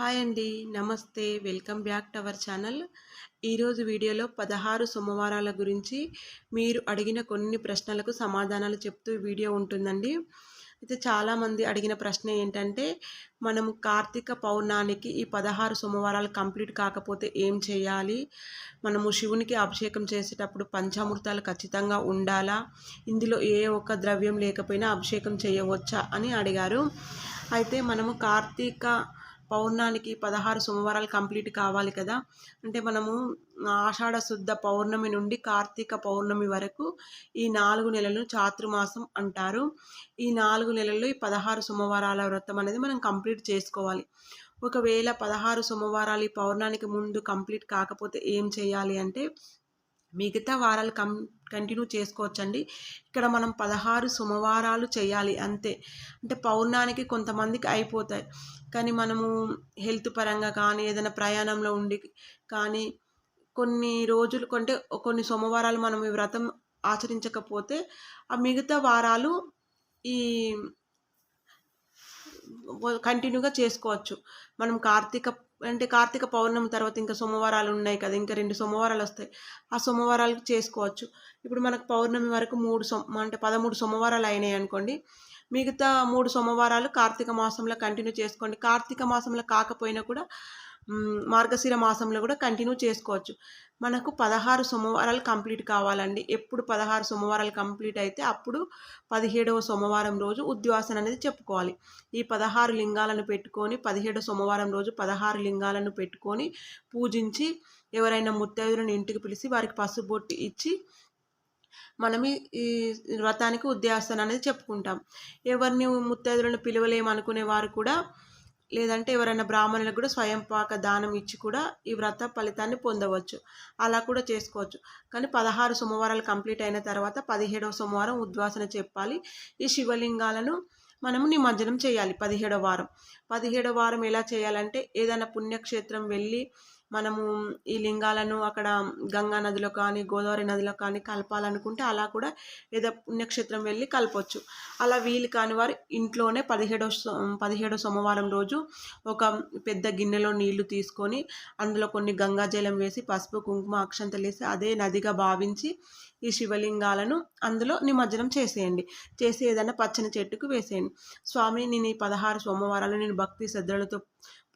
Hi అండి. నమస్తే. Welcome back to our channel. ఈరోజు వీడియోలో పదహారు సోమవారాల గురించి మీరు అడిగిన కొన్ని ప్రశ్నలకు సమాధానాలు చెప్తూ వీడియో ఉంటుందండి. అయితే చాలామంది అడిగిన ప్రశ్న ఏంటంటే మనం కార్తీక పౌర్ణానికి ఈ పదహారు సోమవారాలు కంప్లీట్ కాకపోతే ఏం చేయాలి? మనము శివునికి అభిషేకం చేసేటప్పుడు పంచామృతాలు ఖచ్చితంగా ఉండాలా? ఇందులో ఏ ఒక్క ద్రవ్యం లేకపోయినా అభిషేకం చేయవచ్చా అని అడిగారు. అయితే మనము కార్తీక పౌర్ణానికి పదహారు సోమవారాలు కంప్లీట్ కావాలి కదా. అంటే మనము ఆషాఢ శుద్ధ పౌర్ణమి నుండి కార్తీక పౌర్ణమి వరకు ఈ నాలుగు నెలలు చాతుర్మాసం అంటారు. ఈ నాలుగు నెలల్లో ఈ పదహారు సోమవారాల వ్రతం అనేది మనం కంప్లీట్ చేసుకోవాలి. ఒకవేళ పదహారు సోమవారాలు ఈ పౌర్ణానికి ముందు కంప్లీట్ కాకపోతే ఏం చేయాలి అంటే మిగతా వారాలు కం కంటిన్యూ చేసుకోవచ్చండి. ఇక్కడ మనం పదహారు సోమవారాలు చేయాలి అంతే. అంటే పౌర్ణానికి కొంతమందికి అయిపోతాయి. కానీ మనము హెల్త్ పరంగా కానీ ఏదైనా ప్రయాణంలో ఉండి కానీ కొన్ని రోజులు కొంటే కొన్ని సోమవారాలు మనం ఈ వ్రతం ఆచరించకపోతే ఆ మిగతా వారాలు ఈ కంటిన్యూగా చేసుకోవచ్చు. మనం కార్తీక అంటే కార్తీక పౌర్ణమి తర్వాత ఇంకా సోమవారాలు ఉన్నాయి కదా ఇంకా రెండు సోమవారాలు వస్తాయి. ఆ సోమవారాలు చేసుకోవచ్చు. ఇప్పుడు మనకు పౌర్ణమి వరకు మూడు సోమ అంటే పదమూడు సోమవారాలు అయినాయి అనుకోండి. మిగతా మూడు సోమవారాలు కార్తీక మాసంలో కంటిన్యూ చేసుకోండి. కార్తీక మాసంలో కాకపోయినా కూడా మార్గశిర మాసంలో కూడా కంటిన్యూ చేసుకోవచ్చు. మనకు పదహారు సోమవారాలు కంప్లీట్ కావాలండి. ఎప్పుడు పదహారు సోమవారాలు కంప్లీట్ అయితే అప్పుడు పదిహేడవ సోమవారం రోజు ఉద్వాసన అనేది చెప్పుకోవాలి. ఈ పదహారు లింగాలను పెట్టుకొని పదిహేడవ సోమవారం రోజు పదహారు లింగాలను పెట్టుకొని పూజించి ఎవరైనా ముత్తైదులను ఇంటికి పిలిచి వారికి పసుబొట్టి ఇచ్చి మనం ఈ వ్రతానికి ఉద్యాసన అనేది చెప్పుకుంటాం. ఎవరిని ముత్తైదులను పిలవలేమనుకునే వారు కూడా లేదంటే ఎవరైనా బ్రాహ్మణులకు కూడా స్వయం పాక దానం ఇచ్చి కూడా ఈ వ్రత ఫలితాన్ని పొందవచ్చు. అలా కూడా చేసుకోవచ్చు. కానీ పదహారు సోమవారాలు కంప్లీట్ అయిన తర్వాత పదిహేడవ సోమవారం ఉద్వాసన చెప్పాలి. ఈ శివలింగాలను మనము నిమజ్జనం చేయాలి పదిహేడవ వారం. పదిహేడవ వారం ఎలా చేయాలంటే ఏదైనా పుణ్యక్షేత్రం వెళ్ళి మనము ఈ లింగాలను అక్కడ గంగా నదిలో కానీ గోదావరి నదిలో కానీ కలపాలనుకుంటే అలా కూడా ఏదో పుణ్యక్షేత్రం వెళ్ళి కలపవచ్చు అలా వీలు కాని వారు ఇంట్లోనే పదిహేడో పదిహేడో సోమవారం రోజు ఒక పెద్ద గిన్నెలో నీళ్ళు తీసుకొని అందులో కొన్ని గంగాజలం వేసి పసుపు కుంకుమ అక్షంతలు వేసి అదే నదిగా భావించి ఈ శివలింగాలను అందులో నిమజ్జనం చేసేయండి. చేసి ఏదైనా పచ్చని చెట్టుకు వేసేయండి. స్వామి నేను ఈ పదహారు సోమవారాలు నేను భక్తి శ్రద్ధలతో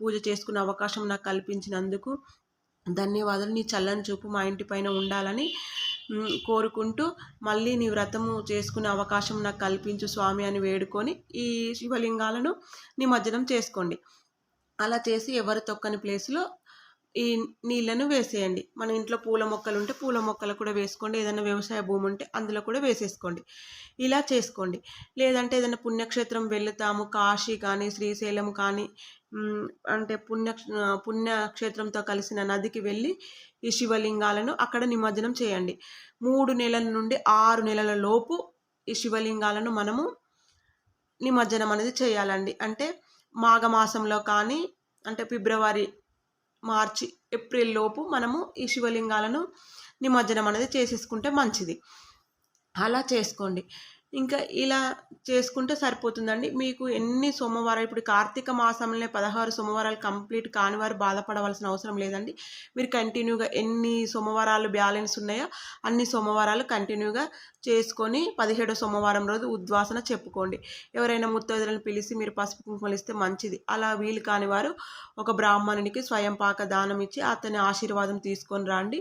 పూజ చేసుకునే అవకాశం నాకు కల్పించినందుకు ధన్యవాదాలు. నీ చల్లని చూపు మా ఇంటి పైన ఉండాలని కోరుకుంటూ మళ్ళీ నీ వ్రతము చేసుకునే అవకాశం నాకు కల్పించు స్వామి అని వేడుకొని ఈ శివలింగాలను నిమజ్జనం చేసుకోండి. అలా చేసి ఎవరు తొక్కని ప్లేస్లో ఈ నీళ్ళను వేసేయండి. మన ఇంట్లో పూల మొక్కలు ఉంటే పూల మొక్కలు కూడా వేసుకోండి. ఏదైనా వ్యవసాయ భూమి ఉంటే అందులో కూడా వేసేసుకోండి. ఇలా చేసుకోండి. లేదంటే ఏదైనా పుణ్యక్షేత్రం వెళుతాము. కాశీ కానీ శ్రీశైలం కానీ అంటే పుణ్య పుణ్యక్షేత్రంతో కలిసిన నదికి వెళ్ళి ఈ శివలింగాలను అక్కడ నిమజ్జనం చేయండి. మూడు నెలల నుండి ఆరు నెలల లోపు ఈ శివలింగాలను మనము నిమజ్జనం అనేది చేయాలండి. అంటే మాఘమాసంలో కానీ అంటే ఫిబ్రవరి మార్చి ఏప్రిల్ లోపు మనము ఈ శివలింగాలను నిమజ్జనం అనేది చేసేసుకుంటే మంచిది. అలా చేసుకోండి. ఇంకా ఇలా చేసుకుంటే సరిపోతుందండి. మీకు ఎన్ని సోమవారాలు ఇప్పుడు కార్తీక మాసంలోనే పదహారు సోమవారాలు కంప్లీట్ కాని వారు బాధపడవలసిన అవసరం లేదండి. మీరు కంటిన్యూగా ఎన్ని సోమవారాలు బ్యాలెన్స్ ఉన్నాయో అన్ని సోమవారాలు కంటిన్యూగా చేసుకొని పదిహేడో సోమవారం రోజు ఉద్వాసన చెప్పుకోండి. ఎవరైనా ముత్తైదులను పిలిచి మీరు పసుపు కుంకుమలు ఇస్తే మంచిది. అలా వీలు కాని వారు ఒక బ్రాహ్మణునికి స్వయం పాక దానం ఇచ్చి అతని ఆశీర్వాదం తీసుకొని రండి.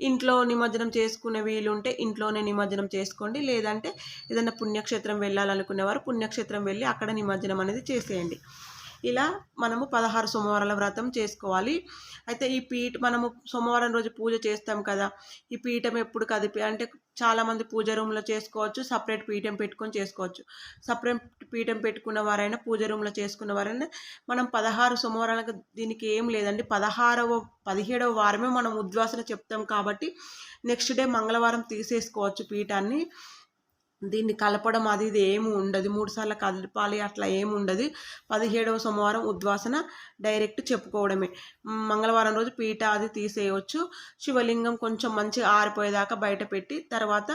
ఇంట్లో నిమజ్జనం చేసుకునే వీలుంటే ఇంట్లోనే నిమజ్జనం చేసుకోండి. లేదంటే ఏదైనా పుణ్యక్షేత్రం వెళ్ళాలనుకునేవారు పుణ్యక్షేత్రం వెళ్ళి అక్కడ నిమజ్జనం అనేది చేసేయండి. ఇలా మనము పదహారు సోమవారాల వ్రతం చేసుకోవాలి. అయితే ఈ పీఠ మనము సోమవారం రోజు పూజ చేస్తాం కదా ఈ పీఠం ఎప్పుడు కదిపి అంటే చాలామంది పూజ రూమ్లో చేసుకోవచ్చు సపరేట్ పీఠం పెట్టుకొని చేసుకోవచ్చు. సపరేట్ పీఠం పెట్టుకున్న వారైనా పూజ రూమ్లో చేసుకున్న వారైనా మనం పదహారు సోమవారాలకు దీనికి ఏం లేదండి. పదహారవ పదిహేడవ వారమే మనం ఉద్వాసన చెప్తాం కాబట్టి నెక్స్ట్ డే మంగళవారం తీసేసుకోవచ్చు పీఠాన్ని. దీన్ని కలపడం అది ఇది ఏమి ఉండదు. మూడు సార్లు కలపాలి అట్లా ఏమి ఉండదు. పదిహేడవ సోమవారం ఉద్వాసన డైరెక్ట్ చెప్పుకోవడమే. మంగళవారం రోజు పీట అది తీసేయవచ్చు శివలింగం కొంచెం మంచిగా ఆరిపోయేదాకా బయట పెట్టి తర్వాత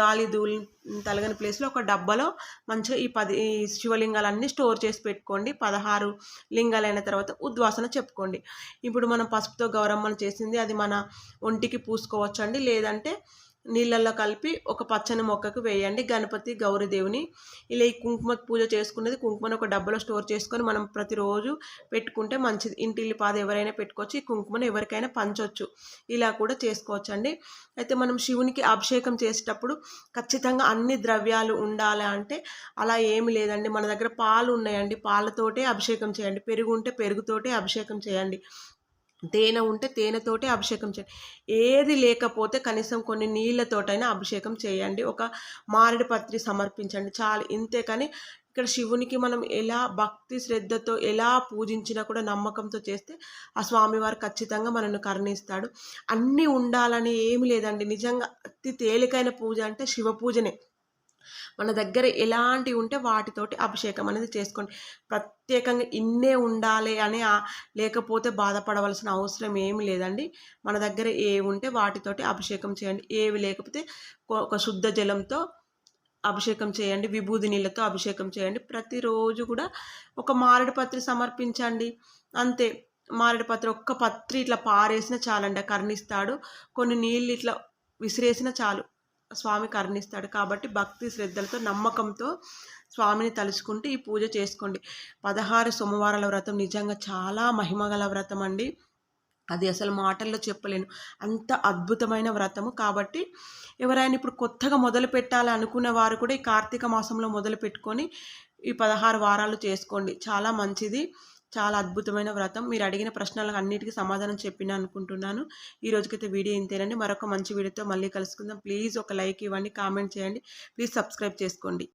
గాలి ధూళి తలగని ప్లేస్లో ఒక డబ్బాలో మంచిగా ఈ పది ఈ శివలింగాలన్నీ స్టోర్ చేసి పెట్టుకోండి. పదహారు లింగాలైన తర్వాత ఉద్వాసన చెప్పుకోండి. ఇప్పుడు మనం పసుపుతో గౌరమ్మను చేసింది అది మన ఒంటికి పూసుకోవచ్చు అండి లేదంటే నీళ్ళల్లో కలిపి ఒక పచ్చని మొక్కకు వేయండి. గణపతి గౌరీదేవిని ఇలా ఈ కుంకుమ పూజ చేసుకునేది కుంకుమను ఒక డబ్బాలో స్టోర్ చేసుకొని మనం ప్రతిరోజు పెట్టుకుంటే మంచిది. ఇంటిల్లి పాద ఎవరైనా పెట్టుకోవచ్చు. ఈ కుంకుమను ఎవరికైనా పంచవచ్చు. ఇలా కూడా చేసుకోవచ్చు అండి అయితే మనం శివునికి అభిషేకం చేసేటప్పుడు ఖచ్చితంగా అన్ని ద్రవ్యాలు ఉండాలి అంటే అలా ఏమి లేదండి. మన దగ్గర పాలు ఉన్నాయండి. పాలతోటే అభిషేకం చేయండి. పెరుగు ఉంటే పెరుగుతోటే అభిషేకం చేయండి. తేనె ఉంటే తేనెతోటే అభిషేకం చేయండి. ఏది లేకపోతే కనీసం కొన్ని నీళ్ళతోటైనా అభిషేకం చేయండి. ఒక మామిడి పత్రి సమర్పించండి. చాలా. ఇంతే కానీ ఇక్కడ శివునికి మనం ఎలా భక్తి శ్రద్ధతో ఎలా పూజించినా కూడా నమ్మకంతో చేస్తే ఆ స్వామివారు ఖచ్చితంగా మనల్ని కరుణిస్తాడు. అన్నీ ఉండాలని ఏమి లేదండి. నిజంగా అతి తేలికైన పూజ అంటే శివ పూజనే. మన దగ్గర ఎలాంటివి ఉంటే వాటితోటి అభిషేకం అనేది చేసుకోండి. ప్రత్యేకంగా ఇన్నే ఉండాలి అని లేకపోతే బాధపడవలసిన అవసరం ఏమి లేదండి. మన దగ్గర ఏవి ఉంటే వాటితోటి అభిషేకం చేయండి. ఏవి లేకపోతే ఒక శుద్ధ జలంతో అభిషేకం చేయండి. విభూది నీళ్ళతో అభిషేకం చేయండి. ప్రతిరోజు కూడా ఒక మారేడు పత్రి సమర్పించండి. అంతే. మారడి పత్రి ఒక్క పత్రి ఇట్లా పారేసిన చాలండి. కర్ణిస్తాడు. కొన్ని నీళ్ళు ఇట్లా విసిరేసిన చాలు. స్వామి కరుణిస్తాడు కాబట్టి భక్తి శ్రద్ధలతో నమ్మకంతో స్వామిని తలుచుకుంటూ ఈ పూజ చేసుకోండి. పదహారు సోమవారాల వ్రతం నిజంగా చాలా మహిమగల వ్రతం అండి. అది అసలు మాటల్లో చెప్పలేను. అంత అద్భుతమైన వ్రతము కాబట్టి ఎవరైనా ఇప్పుడు కొత్తగా మొదలు పెట్టాలి అనుకునే వారు కూడా ఈ కార్తీక మాసంలో మొదలు పెట్టుకొని ఈ పదహారు వారాలు చేసుకోండి. చాలా మంచిది. చాలా అద్భుతమైన వ్రతం. మీరు అడిగిన ప్రశ్నలకు అన్నిటికీ సమాధానం చెప్పిన అనుకుంటున్నాను. ఈ రోజుకైతే వీడియో ఇంతేనండి. మరొక మంచి వీడియోతో మళ్ళీ కలుసుకుందాం. ప్లీజ్ ఒక లైక్ ఇవ్వండి కామెంట్ చేయండి. ప్లీజ్ సబ్స్క్రైబ్ చేసుకోండి.